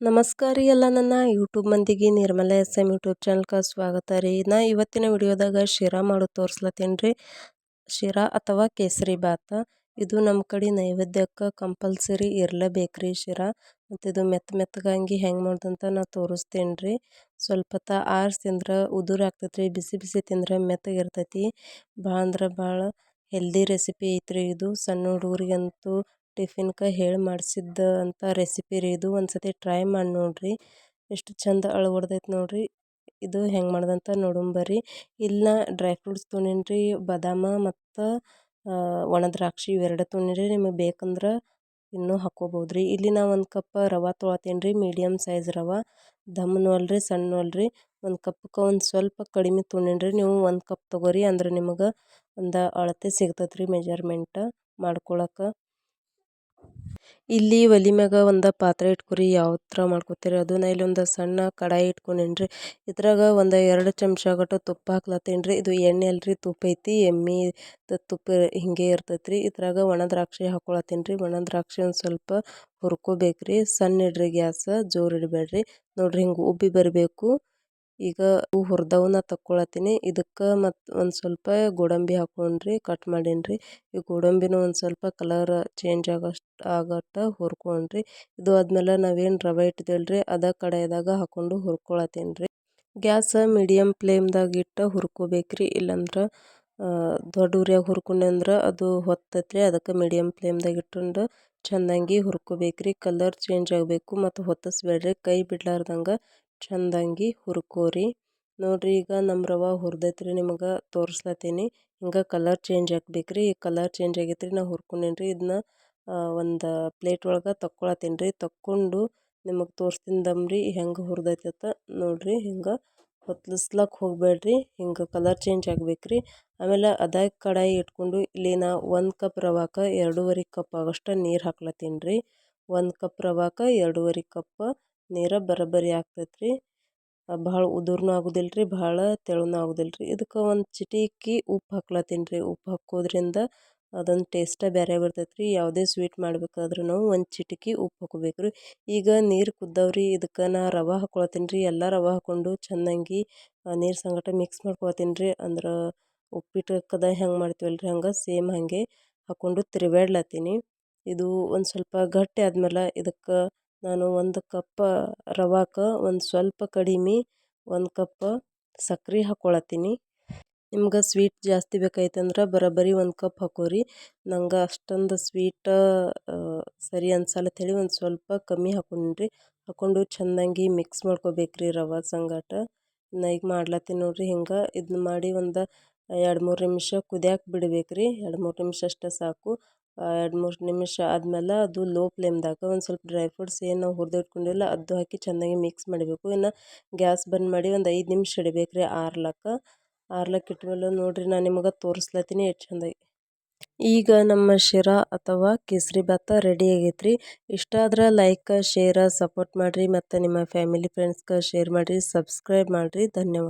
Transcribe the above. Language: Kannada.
ನಮಸ್ಕಾರ ಎಲ್ಲ ನನ್ನ ಯೂಟ್ಯೂಬ್ ಮಂದಿಗೆ, ನಿರ್ಮಲ ಎಸ್ ಎಂ ಯೂಟ್ಯೂಬ್ ಚಾನಲ್ಗೆ ಸ್ವಾಗತ ರೀ. ನಾ ಇವತ್ತಿನ ವಿಡಿಯೋದಾಗ ಶಿರಾ ಮಾಡೋದು ತೋರಿಸ್ಲತ್ತೀನಿ ರೀ. ಶಿರಾ ಅಥವಾ ಕೇಸರಿ ಭಾತ ಇದು ನಮ್ಮ ಕಡೆ ನೈವೇದ್ಯಕ್ಕೆ ಕಂಪಲ್ಸರಿ ಇರಲೇಬೇಕ್ರಿ ಶಿರಾ. ಮತ್ತು ಇದು ಮೆತ್ತ ಮೆತ್ತಗಂಗಿ ಹೆಂಗೆ ಮಾಡ್ದಂತ ನಾ ತೋರಿಸ್ತೀನಿ ರೀ. ಸ್ವಲ್ಪ ತ ಆರ್ಸಿ ತಿಂದ್ರೆ ಉದುರು ಆಗ್ತೈತೆ ರೀ ಬಿಸಿ ಬಿಸಿ ತಿಂದ್ರೆ ಮೆತ್ತಗಿರ್ತೈತಿ ಭಾಳ ಅಂದ್ರೆ ಭಾಳ ಹೆಲ್ದಿ ರೆಸಿಪಿ ಐತ್ರಿ ಇದು. ಸಣ್ಣ ಹುಡುಗರಿಗಂತೂ ಟಿಫಿನ್ಗೆ ಹೇಳಿ ಮಾಡಿಸಿದ್ದ ಅಂತ ರೆಸಿಪಿ ರೀ. ಇದು ಒಂದು ಸರ್ತಿ ಟ್ರೈ ಮಾಡಿ ನೋಡಿರಿ. ಎಷ್ಟು ಚಂದ ಅಳವಡ್ದೈತೆ ನೋಡಿರಿ. ಇದು ಹೆಂಗೆ ಮಾಡ್ದಂತ ನೋಡೋಣ ಬರ್ರಿ. ಇಲ್ಲ ಡ್ರೈ ಫ್ರೂಟ್ಸ್ ತೊಗೊಂಡೀನಿ ರೀ. ಬಾದಾಮ ಮತ್ತು ಒಣ ದ್ರಾಕ್ಷಿ ಇವೆರಡು ತೊಗೊಂಡೀನಿ ರೀ. ನಿಮಗೆ ಬೇಕಂದ್ರೆ ಇನ್ನೂ ಹಾಕ್ಕೋಬೋದು ರೀ. ಇಲ್ಲಿ ನಾ ಒಂದು ಕಪ್ ರವೆ ತೊಗೊಳತ್ತೀನಿ ರೀ. ಮೀಡಿಯಮ್ ಸೈಜ್ ರವೆ. ದಮ್ಮನೂ ಅಲ್ರಿ ಸಣ್ಣ ಅಲ್ರಿ ಒಂದು ಕಪ್ಗೆ ಒಂದು ಸ್ವಲ್ಪ ಕಡಿಮೆ ತೊಗೊಂಡೀನಿ ರೀ. ನೀವು ಒಂದು ಕಪ್ ತೊಗೋರಿ ಅಂದ್ರೆ ನಿಮಗೆ ಒಂದು ಅಳತೆ ಸಿಗ್ತೈತೆ ರೀ ಮೆಜರ್ಮೆಂಟ್ ಮಾಡ್ಕೊಳಕ್ಕೆ ಇಲ್ಲಿ ಒಲಿ ಮ್ಯಾಗ ಒಂದು ಪಾತ್ರೆ ಇಟ್ಕೊರಿ, ಯಾವ ತರ ಮಾಡ್ಕೊತೀರಿ? ಅದನ್ನ ಇಲ್ಲಿ ಒಂದು ಸಣ್ಣ ಕಡಾಯಿ ಇಟ್ಕೊಂಡೇನ್ರಿ. ಇದ್ರಾಗ ಒಂದು ಎರಡು ಚಮಚ ಗಟ ತುಪ್ಪ ಹಾಕ್ಲತ್ತೀನಿ ರೀ ಇದು ಎಣ್ಣೆ ಅಲ್ರಿ, ತುಪ್ಪ ಐತಿ, ಎಮ್ಮೆ ತುಪ್ಪ ಹಿಂಗೆ ಇರ್ತೈತ್ರಿ. ಇದ್ರಾಗ ಒಣ ದ್ರಾಕ್ಷಿ ಹಾಕ್ಕೊಳತ್ತೀನಿ ರೀ ಒಣ ದ್ರಾಕ್ಷಿ ಒಂದು ಸ್ವಲ್ಪ ಹುರ್ಕೊಬೇಕ್ರಿ. ಸಣ್ಣ ಇಡ್ರಿ ಗ್ಯಾಸ್, ಜೋರು ಇಡಬೇಡ್ರಿ. ನೋಡ್ರಿ ಹಿಂಗೆ ಉಬ್ಬಿ ಬರಬೇಕು. ಈಗ ಹೂ ನಾ ತಕ್ಕೊಳತ್ತೀನಿ. ಇದಕ್ಕೆ ಮತ್ತು ಒಂದು ಸ್ವಲ್ಪ ಗೋಡಂಬಿ ಹಾಕೊಂಡ್ರಿ ಕಟ್ ಮಾಡೀನಿ ಈ ಗೋಡಂಬಿನೂ ಒಂದು ಸ್ವಲ್ಪ ಕಲರ್ ಚೇಂಜ್ ಆಗೋಷ್ಟು, ಆಗಟ್ಟ ಹುರ್ಕೊಂಡ್ರಿ. ಇದು ಆದ್ಮೇಲೆ ನಾವೇನು ರವೆ ಇಟ್ಟಿದ್ದೇವಲ್ರಿ ಅದ ಕಡಾಯಿದಾಗ ಹಾಕೊಂಡು ಹುರ್ಕೊಳತ್ತೀನಿ ರೀ ಗ್ಯಾಸ ಮೀಡಿಯಮ್ ಫ್ಲೇಮ್ದಾಗ ಇಟ್ಟು ಹುರ್ಕೋಬೇಕ್ರಿ. ಇಲ್ಲಾಂದ್ರೆ ದೊಡ್ಡ ಉರಿಯಾಗ ಹುರ್ಕೊಂಡೆ ಅಂದ್ರೆ ಅದು ಹೊತ್ತತ್ರಿ. ಅದಕ್ಕೆ ಮೀಡಿಯಮ್ ಫ್ಲೇಮ್ದಾಗ ಇಟ್ಕೊಂಡು ಹುರ್ಕೊಬೇಕು ಹುರ್ಕೋಬೇಕ್ರಿ. ಕಲರ್ ಚೇಂಜ್ ಆಗಬೇಕು ಮತ್ತು ಹೊತ್ತಿಸ್ಬೇಡ್ರಿ. ಕೈ ಬಿಡ್ಲಾರ್ದಂಗೆ ಚೆಂದಾಗಿ ಹುರ್ಕೋರಿ. ನೋಡ್ರಿ ಈಗ ನಮ್ಮ ರವೆ ಹುರ್ದೈತ್ರಿ ನಿಮಗೆ ತೋರಿಸ್ಲತ್ತೀನಿ. ಹಿಂಗೆ ಕಲರ್ ಚೇಂಜ್ ಆಗ್ಬೇಕ್ರಿ ಈ ಕಲರ್ ಚೇಂಜ್ ಆಗೈತ್ರಿ ನಾ ಹುರ್ಕೊಂಡೇನಿ ರೀ ಇದನ್ನ ಒಂದು ಪ್ಲೇಟ್ ಒಳಗೆ ತಕ್ಕೊಳತ್ತೀನಿ ರೀ ತಕ್ಕೊಂಡು ನಿಮಗೆ ತೋರಿಸ್ತೀನಿ ದಮ್ರಿ. ಹೆಂಗೆ ಹುರ್ದೈತತ ನೋಡ್ರಿ. ಹಿಂಗೆ ಹೊತ್ಲಿಸ್ಲಕ್ಕೆ ಹೋಗಬೇಡ್ರಿ. ಹಿಂಗೆ ಕಲರ್ ಚೇಂಜ್ ಆಗ್ಬೇಕ್ರಿ. ಆಮೇಲೆ ಅದೇ ಕಡಾಯಿ ಇಟ್ಕೊಂಡು ಇಲ್ಲಿ ನಾ ಒಂದು ಕಪ್ ರವಾಕ ಎರಡೂವರೆ ಕಪ್ ಆಗೋಷ್ಟು ನೀರು ಹಾಕ್ಲತ್ತೀನಿ ರೀ ಒಂದು ಕಪ್ ರವಾಕ ಎರಡೂವರೆ ಕಪ್ ನೀರು ಬರೋಬ್ಬರಿ ಆಗ್ತೈತ್ರಿ. ಭಾಳ ಉದುರ್ನೂ ಆಗೋದಿಲ್ಲ ರೀ ಭಾಳ ತೆಳುನೂ ಆಗೋದಿಲ್ಲ ರೀ ಇದಕ್ಕೆ ಒಂದು ಚಿಟಿಕಿ ಉಪ್ಪು ಹಾಕ್ಲತ್ತೀನಿ ರೀ ಉಪ್ಪು ಹಾಕೋದ್ರಿಂದ ಅದೊಂದು ಟೇಸ್ಟ ಬೇರೆ ಬರ್ತೈತೆ ರೀ ಯಾವುದೇ ಸ್ವೀಟ್ ಮಾಡ್ಬೇಕಾದ್ರೂ ಒಂದು ಚಿಟಿಕಿ ಉಪ್ಪು ಹಾಕೋಬೇಕು ರೀ ಈಗ ನೀರು ಕುದ್ದವ್ರಿ, ಇದಕ್ಕೆ ನಾ ರವೆ ಹಾಕ್ಕೊಳತ್ತೀನಿ ರೀ ಎಲ್ಲ ರವೆ ಹಾಕ್ಕೊಂಡು ಚೆನ್ನಾಗಿ ನೀರು ಸಂಗಟ ಮಿಕ್ಸ್ ಮಾಡ್ಕೊಳತ್ತೀನಿ ರೀ ಅಂದ್ರೆ ಉಪ್ಪಿಟ್ಟು ಕದ ಹೆಂಗೆ ಮಾಡ್ತೀವಲ್ಲ ರೀ ಹಂಗೆ ಸೇಮ್ ಹಾಗೆ ಹಾಕ್ಕೊಂಡು ತಿರುವಾಡ್ಲತ್ತೀನಿ ಇದು ಒಂದು ಸ್ವಲ್ಪ ಗಟ್ಟಿ ಆದ್ಮೇಲೆ ಇದಕ್ಕೆ ನಾನು ಒಂದು ಕಪ್ ರವಾಕ, ಒಂದು ಸ್ವಲ್ಪ ಕಡಿಮೆ, ಒಂದು ಕಪ್ ಸಕ್ರೆ ಹಾಕ್ಕೊಳತ್ತೀನಿ ನಿಮ್ಗೆ ಸ್ವೀಟ್ ಜಾಸ್ತಿ ಬೇಕಾಯ್ತಂದ್ರೆ ಬರೋಬ್ಬರಿ ಒಂದು ಕಪ್ ಹಾಕೋರಿ. ನಂಗೆ ಅಷ್ಟೊಂದು ಸ್ವೀಟ ಸರಿ ಅನ್ಸಲ್ಲ ಹೇಳಿ ಒಂದು ಸ್ವಲ್ಪ ಕಮ್ಮಿ ಹಾಕೊಂಡ್ರಿ ಹಾಕ್ಕೊಂಡು ಚೆಂದಂಗಿ ಮಿಕ್ಸ್ ಮಾಡ್ಕೋಬೇಕ್ರಿ ರವೆ ಸಂಗಟ. ನಾ ಈಗ ಮಾಡ್ಲತ್ತೀನಿ ನೋಡಿರಿ ಹಿಂಗೆ. ಇದನ್ನ ಮಾಡಿ ಒಂದು ಎರಡು ಮೂರು ನಿಮಿಷ ಕುದಿಯಾಕೆ ಬಿಡ್ಬೇಕ್ರಿ. ಎರಡು ಮೂರು ನಿಮಿಷ ಅಷ್ಟೇ ಸಾಕು. ಎರಡು ಮೂರು ನಿಮಿಷ ಆದಮೇಲೆ ಅದು ಲೋ ಫ್ಲೇಮ್ದಾಗ ಒಂದು ಸ್ವಲ್ಪ ಡ್ರೈ ಫ್ರೂಟ್ಸ್ ಏನು ನಾವು ಹುರಿದು ಇಟ್ಕೊಂಡಿಲ್ಲ ಅದು ಹಾಕಿ ಚೆನ್ನಾಗಿ ಮಿಕ್ಸ್ ಮಾಡಬೇಕು. ಇನ್ನು ಗ್ಯಾಸ್ ಬಂದ್ ಮಾಡಿ ಒಂದು ಐದು ನಿಮಿಷ ಇಡಬೇಕು ರೀ ಆರ್ಲಕ್ಕ. ಆರ್ಲಕ್ಕೆ ಇಟ್ಮೇಲೆ ನೋಡಿರಿ ನಾನು ನಿಮಗೆ ತೋರಿಸ್ಲತ್ತೀನಿ ಎಷ್ಟು ಚಂದಾಗಿ ಈಗ ನಮ್ಮ ಶಿರಾ ಅಥವಾ ಕೇಸರಿ ಭಾತ ರೆಡಿ ಆಗೈತೆ ರೀ ಇಷ್ಟ ಆದ್ರೆ ಲೈಕ್ ಶೇರ ಸಪೋರ್ಟ್ ಮಾಡಿರಿ ಮತ್ತು ನಿಮ್ಮ ಫ್ಯಾಮಿಲಿ ಫ್ರೆಂಡ್ಸ್ಗೆ ಶೇರ್ ಮಾಡಿರಿ ಸಬ್ಸ್ಕ್ರೈಬ್ ಮಾಡಿರಿ. ಧನ್ಯವಾದ.